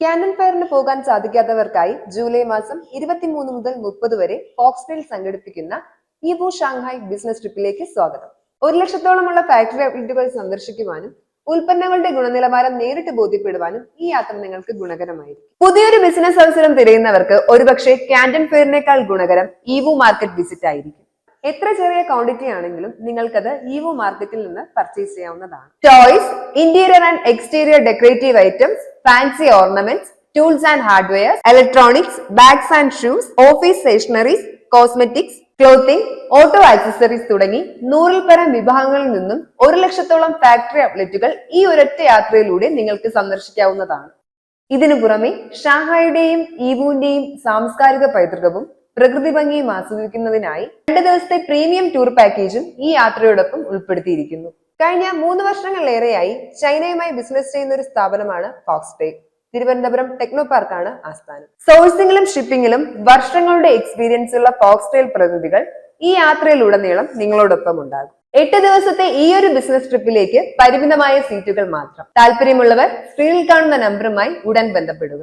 ക്യാൻഡൻ ഫയറിന് പോകാൻ സാധിക്കാത്തവർക്കായി ജൂലൈ മാസം ഇരുപത്തിമൂന്ന് മുതൽ മുപ്പത് വരെ ഫോക്സ്ടെയിൽ സംഘടിപ്പിക്കുന്ന ഇബു ഷാങ്ഹായ് ബിസിനസ് ട്രിപ്പിലേക്ക് സ്വാഗതം. ഒരു ലക്ഷത്തോളമുള്ള ഫാക്ടറി ഔട്ട്ലെറ്റുകൾ സന്ദർശിക്കുവാനും ഉൽപ്പന്നങ്ങളുടെ ഗുണനിലവാരം നേരിട്ട് ബോധ്യപ്പെടുവാനും ഈ യാത്ര നിങ്ങൾക്ക് ഗുണകരമായിരിക്കും. പുതിയൊരു ബിസിനസ് അവസരം തിരയുന്നവർക്ക് ഒരുപക്ഷെ ക്യാൻഡൻ ഫെയറിനേക്കാൾ ഗുണകരം ഇവു മാർക്കറ്റ് വിസിറ്റ് ആയിരിക്കും. എത്ര ചെറിയ ക്വാണ്ടിറ്റി ആണെങ്കിലും നിങ്ങൾക്കത് ഈവോ മാർക്കറ്റിൽ നിന്ന് പർച്ചേസ് ചെയ്യാവുന്നതാണ്. Toys interior and exterior decorative items fancy ornaments tools and hardware electronics bags and shoes office stationeries cosmetics clothing auto accessories തുടങ്ങി നൂറിൽ പരം വിഭാഗങ്ങളിൽ നിന്നും ഒരു ലക്ഷത്തോളം ഫാക്ടറി ഔട്ട്ലെറ്റുകൾ ഈ ഒരൊറ്റ യാത്രയിലൂടെ നിങ്ങൾക്ക് സന്ദർശിക്കാവുന്നതാണ്. ഇതിനു പുറമെ ഷാങ്ഹായുടെയും ഈവുവിന്റെയും സാംസ്കാരിക പൈതൃകവും പ്രകൃതി ഭംഗിയും ആസ്വദിക്കുന്നതിനായി രണ്ട് ദിവസത്തെ പ്രീമിയം ടൂർ പാക്കേജും ഈ യാത്രയോടൊപ്പം ഉൾപ്പെടുത്തിയിരിക്കുന്നു. കഴിഞ്ഞ മൂന്ന് വർഷങ്ങളിലേറെയായി ചൈനയുമായി ബിസിനസ് ചെയ്യുന്ന ഒരു സ്ഥാപനമാണ് ഫോക്സ്പേ. തിരുവനന്തപുരം ടെക്നോ പാർക്കാണ് ആസ്ഥാനം. സോഴ്സിംഗിലും ഷിപ്പിംഗിലും വർഷങ്ങളുടെ എക്സ്പീരിയൻസ് ഉള്ള ഫോക്സ്ടെയിൽ പ്രതിനിധികൾ ഈ യാത്രയിലുടനീളം നിങ്ങളോടൊപ്പം ഉണ്ടാകും. എട്ട് ദിവസത്തെ ഈ ഒരു ബിസിനസ് ട്രിപ്പിലേക്ക് പരിമിതമായ സീറ്റുകൾ മാത്രം. താല്പര്യമുള്ളവർ സ്ക്രീനിൽ കാണുന്ന നമ്പറുമായി ഉടൻ ബന്ധപ്പെടുക.